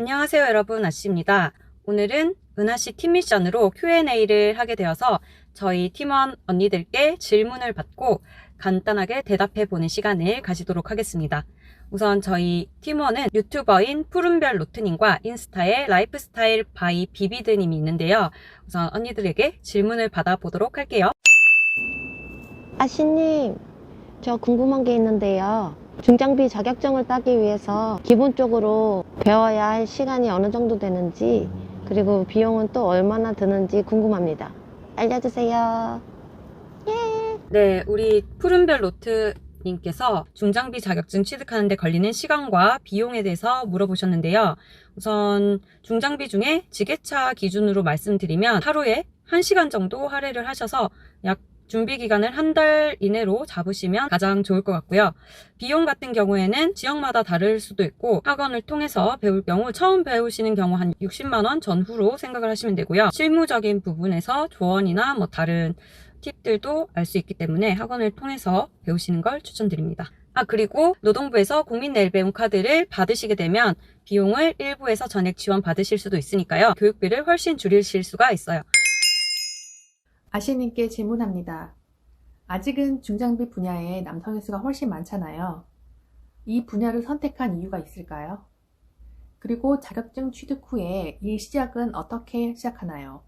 안녕하세요 여러분 아씨입니다. 오늘은 은하씨 팀 미션으로 Q&A를 하게 되어서 저희 팀원 언니들께 질문을 받고 간단하게 대답해 보는 시간을 가지도록 하겠습니다. 우선 저희 팀원은 유튜버인 푸른별 로트님과 인스타에 라이프스타일 바이 비비드님이 있는데요. 우선 언니들에게 질문을 받아보도록 할게요. 아씨님, 저 궁금한 게 있는데요. 중장비 자격증을 따기 위해서 기본적으로 배워야 할 시간이 어느 정도 되는지, 그리고 비용은 또 얼마나 드는지 궁금합니다. 알려주세요. 네, 우리 푸른별 로트님께서 중장비 자격증 취득하는데 걸리는 시간과 비용에 대해서 물어보셨는데요. 우선 중장비 중에 지게차 기준으로 말씀드리면 하루에 1시간 정도 할애를 하셔서 약 준비 기간을 한 달 이내로 잡으시면 가장 좋을 것 같고요. 비용 같은 경우에는 지역마다 다를 수도 있고 학원을 통해서 배울 경우 처음 배우시는 경우 한 60만 원 전후로 생각을 하시면 되고요. 실무적인 부분에서 조언이나 뭐 다른 팁들도 알 수 있기 때문에 학원을 통해서 배우시는 걸 추천드립니다. 아, 그리고 노동부에서 국민 내일 배움 카드를 받으시게 되면 비용을 일부에서 전액 지원 받으실 수도 있으니까요. 교육비를 훨씬 줄이실 수가 있어요. 아시님께 질문합니다. 아직은 중장비 분야에 남성의 수가 훨씬 많잖아요. 이 분야를 선택한 이유가 있을까요? 그리고 자격증 취득 후에 일 시작은 어떻게 시작하나요?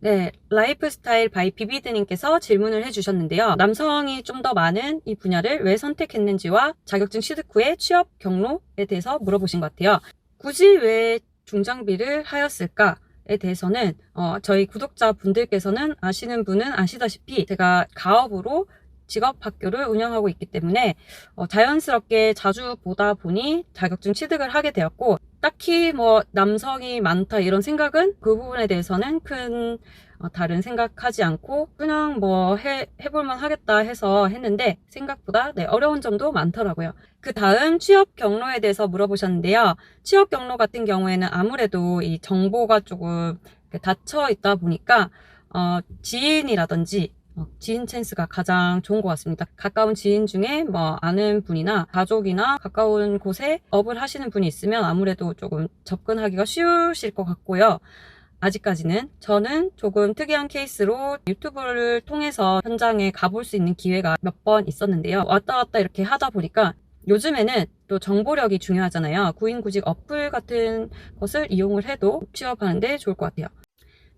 네, 라이프스타일 바이 비비드님께서 질문을 해주셨는데요. 남성이 좀 더 많은 이 분야를 왜 선택했는지와 자격증 취득 후의 취업 경로에 대해서 물어보신 것 같아요. 굳이 왜 중장비를 하였을까 에 대해서는 어, 저희 구독자 분들께서는 아시는 분은 아시다시피 제가 가업으로 직업 학교를 운영하고 있기 때문에 어, 자연스럽게 자주 보다 보니 자격증 취득을 하게 되었고 딱히 뭐 남성이 많다 이런 생각은 그 부분에 대해서는 큰 어, 다른 생각하지 않고 그냥 뭐 해, 해볼만 하겠다 해서 했는데 생각보다 네, 어려운 점도 많더라고요. 그 다음 취업 경로에 대해서 물어보셨는데요. 취업 경로 같은 경우에는 아무래도 이 정보가 조금 닫혀 있다 보니까 어, 지인이라든지 어, 지인 찬스가 가장 좋은 것 같습니다. 가까운 지인 중에 뭐 아는 분이나 가족이나 가까운 곳에 업을 하시는 분이 있으면 아무래도 조금 접근하기가 쉬우실 것 같고요. 아직까지는 저는 조금 특이한 케이스로 유튜브를 통해서 현장에 가볼 수 있는 기회가 몇 번 있었는데요. 왔다 갔다 이렇게 하다 보니까 요즘에는 또 정보력이 중요하잖아요. 구인구직 어플 같은 것을 이용을 해도 취업하는데 좋을 것 같아요.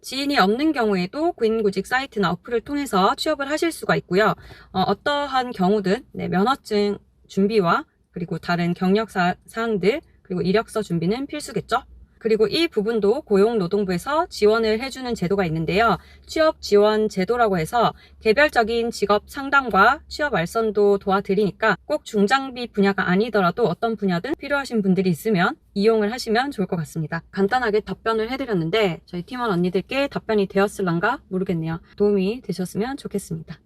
지인이 없는 경우에도 구인구직 사이트나 어플을 통해서 취업을 하실 수가 있고요. 어, 떠한 경우든 네, 면허증 준비와 그리고 다른 경력 사, 사항들 그리고 이력서 준비는 필수겠죠. 그리고 이 부분도 고용노동부에서 지원을 해주는 제도가 있는데요. 취업 지원 제도라고 해서 개별적인 직업 상담과 취업 알선도 도와드리니까 꼭 중장비 분야가 아니더라도 어떤 분야든 필요하신 분들이 있으면 이용을 하시면 좋을 것 같습니다. 간단하게 답변을 해드렸는데 저희 팀원 언니들께 답변이 되었을란가 모르겠네요. 도움이 되셨으면 좋겠습니다.